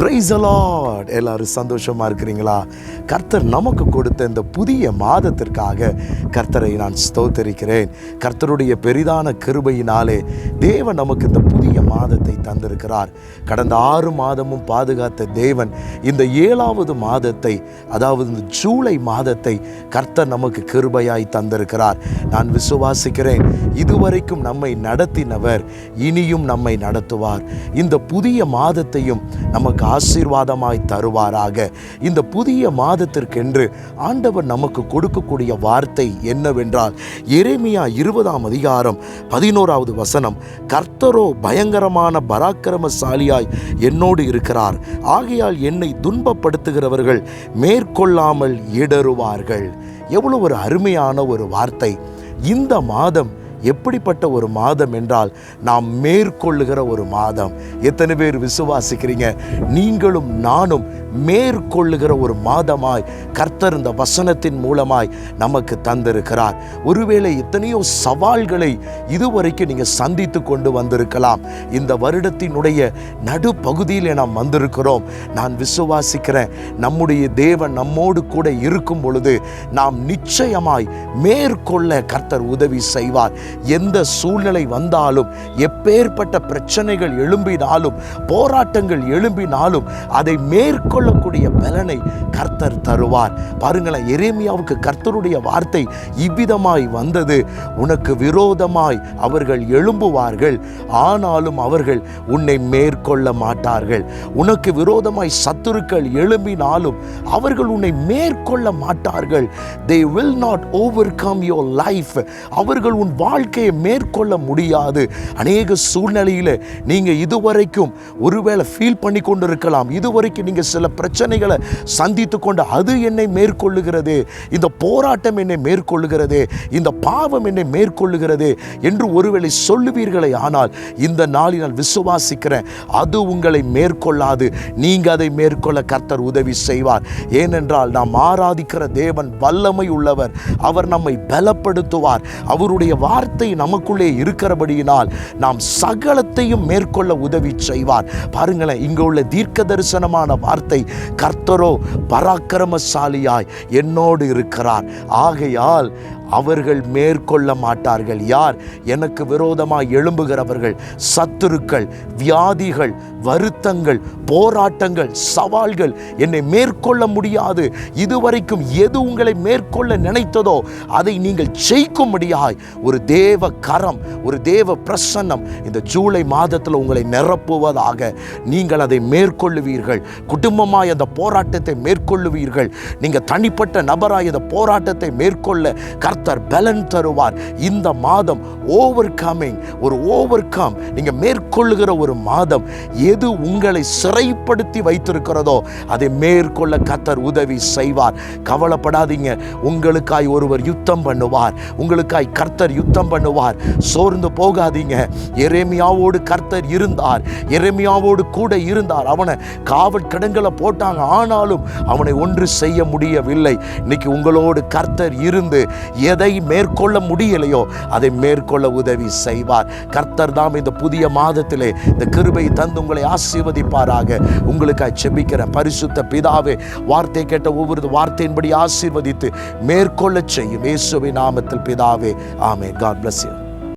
Price allot எல்லாரும் சந்தோஷமாக இருக்கிறீங்களா? கர்த்தர் நமக்கு கொடுத்த இந்த புதிய மாதத்திற்காக கர்த்தரை நான் ஸ்தோத்தரிக்கிறேன். கர்த்தருடைய பெரிதான கிருபையினாலே தேவன் நமக்கு இந்த புதிய மாதத்தை தந்திருக்கிறார். கடந்த ஆறு மாதமும் பாதுகாத்த தேவன் இந்த ஏழாவது மாதத்தை அதாவது இந்த ஜூலை மாதத்தை கர்த்தர் நமக்கு கிருபையாய் தந்திருக்கிறார். நான் விசுவாசிக்கிறேன் இதுவரைக்கும் நம்மை நடத்தினவர் இனியும் நம்மை நடத்துவார். இந்த புதிய மாதத்தையும் நமக்கு ஆசீர்வாதமாய் தருவாராக. இந்த புதிய மாதத்திற்கென்று ஆண்டவர் நமக்கு கொடுக்கக்கூடிய வார்த்தை என்னவென்றால் எரேமியா இருபதாம் அதிகாரம் பதினோராவது வசனம் கர்த்தரோ பயங்கரமான பராக்கிரமசாலியாய் என்னோடு இருக்கிறார். ஆகையால் என்னை துன்பப்படுத்துகிறவர்கள் மேற்கொள்ளாமல் இடறுவார்கள். எவ்வளவு ஒரு அருமையான ஒரு வார்த்தை. இந்த மாதம் எப்படிப்பட்ட ஒரு மாதம் என்றால் நாம் மேற்கொள்ளுகிற ஒரு மாதம். எத்தனை பேர் விசுவாசிக்கிறீங்க? நீங்களும் நானும் மேற்கொள்ளுகிற ஒரு மாதமாய் கர்த்தர் இந்த வசனத்தின் மூலமாய் நமக்கு தந்திருக்கிறார். ஒருவேளை எத்தனையோ சவால்களை இதுவரைக்கும் நீங்கள் சந்தித்து கொண்டு வந்திருக்கலாம். இந்த வருடத்தினுடைய நடுப்பகுதியில் நாம் வந்திருக்கிறோம். நான் விசுவாசிக்கிறேன். நம்முடைய தேவன் நம்மோடு கூட இருக்கும் பொழுது நாம் நிச்சயமாய் மேற்கொள்ள கர்த்தர் உதவி செய்வார். எந்த சூழ்நிலை வந்தாலும் எப்பேற்பட்ட பிரச்சனைகள் எழும்பினாலும் போராட்டங்கள் எழும்பினாலும் அதை மேற்கொள்ளக்கூடிய பலனை கர்த்தர் தருவார். பாருங்களேன் எரேமியாவுக்கு கர்த்தருடைய வார்த்தை இவ்விதமாய் வந்தது. உனக்கு விரோதமாய் அவர்கள் எழும்புவார்கள் ஆனாலும் அவர்கள் உன்னை மேற்கொள்ள மாட்டார்கள். உனக்கு விரோதமாய் சத்துருக்கள் எழும்பினாலும் அவர்கள் உன்னை மேற்கொள்ள மாட்டார்கள். They will not overcome your life அவர்கள் உன் வாழ்க்கையை மேற்கொள்ள முடியாது. அநேக சூழ்நிலையில் நீங்கள் இதுவரைக்கும் ஒருவேளை ஃபீல் பண்ணி கொண்டு இருக்கலாம் இதுவரைக்கும் நீங்கள் சில பிரச்சனைகளை சந்தித்து கொண்டு அது என்னை மேற்கொள்ளுகிறது. இந்த போராட்டம் என்னை மேற்கொள்ளுகிறது. இந்த பாவம் என்னை மேற்கொள்ளுகிறது என்று ஒருவேளை சொல்லுவீர்களே ஆனால் இந்த நாளில் நான் விசுவாசிக்கிறேன் அது உங்களை மேற்கொள்ளாது. நீங்கள் அதை மேற்கொள்ள கர்த்தர் உதவி செய்வார். ஏனென்றால் நாம் ஆராதிக்கிற தேவன் வல்லமை உள்ளவர். அவர் நம்மை பலப்படுத்துவார். அவருடைய வார்த்தை நமக்குள்ளே இருக்கிறபடியினால் நாம் சகலத்தையும் மேற்கொள்ள உதவி செய்வார். பாருங்களேன் இங்கு உள்ள தீர்க்க தரிசனமான வார்த்தை கர்த்தரோ பராக்கிரமசாலியாய் என்னோடு இருக்கிறார். ஆகையால் அவர்கள் மேற்கொள்ள மாட்டார்கள். யார்? எனக்கு விரோதமாக எழும்புகிறவர்கள் சத்துருக்கள் வியாதிகள் வருத்தங்கள் போராட்டங்கள் சவால்கள் என்னை மேற்கொள்ள முடியாது. இதுவரைக்கும் எது உங்களை மேற்கொள்ள நினைத்ததோ அதை நீங்கள் ஜெயிக்கும்படியாய் ஒரு தேவ கரம் ஒரு தேவ பிரசன்னம் இந்த ஜூலை மாதத்தில் உங்களை நிரப்புவதாக நீங்கள் அதை மேற்கொள்ளுவீர்கள். குடும்பமாய் அந்த போராட்டத்தை மேற்கொள்ளுவீர்கள். நீங்கள் தனிப்பட்ட நபராய் அந்த போராட்டத்தை மேற்கொள்ள கத்தர் பலன் தருவார். இந்த மாதம் ஓவர் கம்மிங் ஒரு ஓவர் கம் நீங்கள் மேற்கொள்ளுகிற ஒரு மாதம் எது உங்களை சிறைப்படுத்தி வைத்திருக்கிறதோ அதை மேற்கொள்ள கர்த்தர் உதவி செய்வார். கவலைப்படாதீங்க. உங்களுக்காய் ஒருவர் யுத்தம் பண்ணுவார். உங்களுக்காய் கர்த்தர் யுத்தம் பண்ணுவார். சோர்ந்து போகாதீங்க. எரேமியாவோடு கர்த்தர் இருந்தார். எரேமியாவோடு கூட இருந்தார். அவனை காவற்கடங்களை போட்டாங்க. ஆனாலும் அவனை ஒன்று செய்ய முடியவில்லை. இன்னைக்கு உங்களோடு கர்த்தர் இருந்து எதை மேற்கொள்ள முடியலையோ அதை மேற்கொள்ள உதவி செய்வார். கர்த்தர் தாம் இந்த புதிய மாதத்திலே இந்த கிருபை தந்து உங்களை ஆசீர்வதிப்பாராக. உங்களுக்காக செபிக்கிற பரிசுத்த பிதாவே வார்த்தை கேட்ட ஒவ்வொரு வார்த்தையின்படி ஆசீர்வதித்து மேற்கொள்ள செய்யும். இயேசுவின் நாமத்தில் பிதாவே ஆமே காட் பிளஸ் யூ